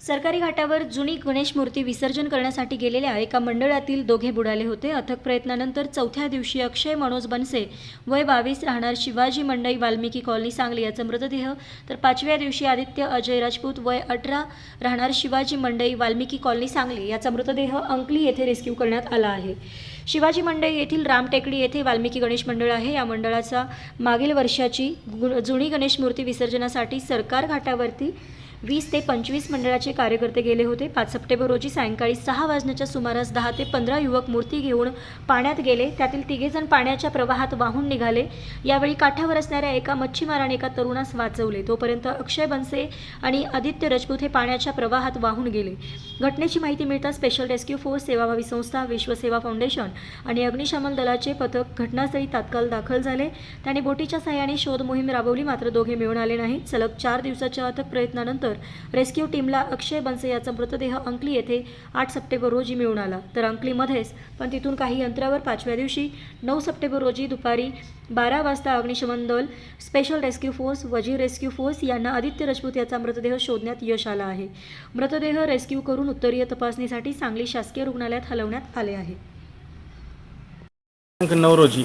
सरकारी घाटावर जुनी गणेश मूर्ती विसर्जन करण्यासाठी गेलेल्या एका मंडळातील दोघे बुडाले होते. अथक प्रयत्नानंतर चौथ्या दिवशी अक्षय मनोज बनसे वय बावीस राहणार शिवाजी मंडई वाल्मिकी कॉलनी सांगली याचा मृतदेह. तर पाचव्या दिवशी आदित्य अजय राजपूत वय अठरा राहणार शिवाजी मंडई वाल्मिकी कॉलनी सांगली याचा मृतदेह अंकली येथे रेस्क्यू करण्यात आला आहे. शिवाजी मंडई येथील रामटेकडी येथे वाल्मिकी गणेश मंडळ आहे. या मंडळाचा मागील वर्षाची जुनी गणेश मूर्ती विसर्जनासाठी सरकार घाटावरती वीस ते पंचवीस मंडळाचे कार्यकर्ते गेले होते. पाच सप्टेंबर रोजी सायंकाळी सहा वाजण्याच्या सुमारास दहा ते पंधरा युवक मूर्ती घेऊन पाण्यात गेले. त्यातील तिघेजण पाण्याच्या प्रवाहात वाहून निघाले. यावेळी काठावर असणाऱ्या एका मच्छीमाराने एका तरुणास वाचवले. तोपर्यंत अक्षय बनसे आणि आदित्य राजपूत हे पाण्याच्या प्रवाहात वाहून गेले. घटनेची माहिती मिळताच स्पेशल रेस्क्यू फोर्स सेवाभावी संस्था विश्वसेवा फाउंडेशन आणि अग्निशमन दलाचे पथक घटनास्थळी तात्काळ दाखल झाले. त्यांनी बोटीच्या सहाय्याने शोध मोहीम राबवली मात्र दोघे मिळून आले नाहीत. सलग चार दिवसाच्या अथक प्रयत्नानंतर रेस्क्यू टीमला अक्षय बनसे याचा मृतदेह अंकली येथे आठ सप्टेंबर रोजी मिळून आला. तर अंकलीमध्येच पण तिथून काही अंतरावर पाचव्या दिवशी नऊ सप्टेंबर रोजी दुपारी बारा वाजता अग्निशमन दल स्पेशल रेस्क्यू फोर्स वजीर रेस्क्यू फोर्स यांना आदित्य राजपूत याचा मृतदेह शोधण्यात यश आलं आहे. मृतदेह रेस्क्यू करून उत्तरीय तपासणीसाठी सांगली शासकीय रुग्णालयात हलवण्यात आले आहे. दिनांक नऊ रोजी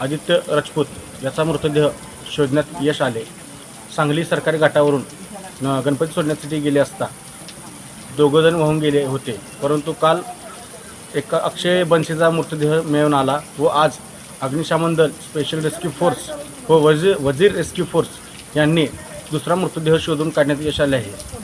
आदित्य राजपूत याचा मृतदेह शोधण्यात यश आले. सांगली सरकारी घाटावरून न- गणपती सोडण्यासाठी गेले असता. दोघंजण वाहून गेले होते. परंतु काल एका अक्षय बनसेचा मृतदेह मिळून आला व आज अग्निशमन दल स्पेशल रेस्क्यू फोर्स व वजीर वजीर रेस्क्यू फोर्स यांनी दुसरा मृतदेह शोधून काढण्यात यश आले आहे.